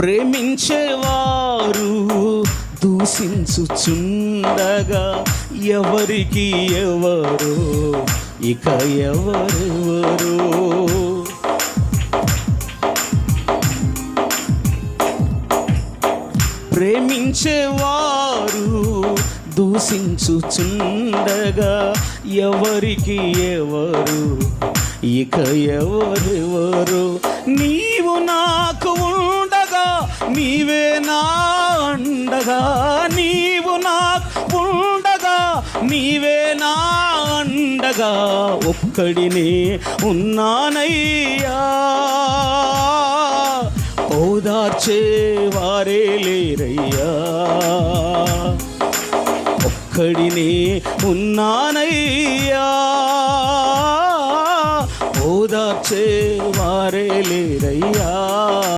ప్రేమించేవారు దూషించుచుండగా ఎవరికి ఎవరు? ఇక ఎవరెవరు? ప్రేమించేవారు దూషించుచుండగా ఎవరికి ఎవరు? ఇక ఎవరెవరు? నీవు నా నీవే నా అండగా నీవు నాకు ఉండగా నీవే నా అండగా ఒక్కడినే ఉన్నానయ్యా. ఓదార్చే వారే లేరయ్యా. ఒక్కడినే ఉన్నానయ్యా. ఓదార్చే వారే లేరయ్యా.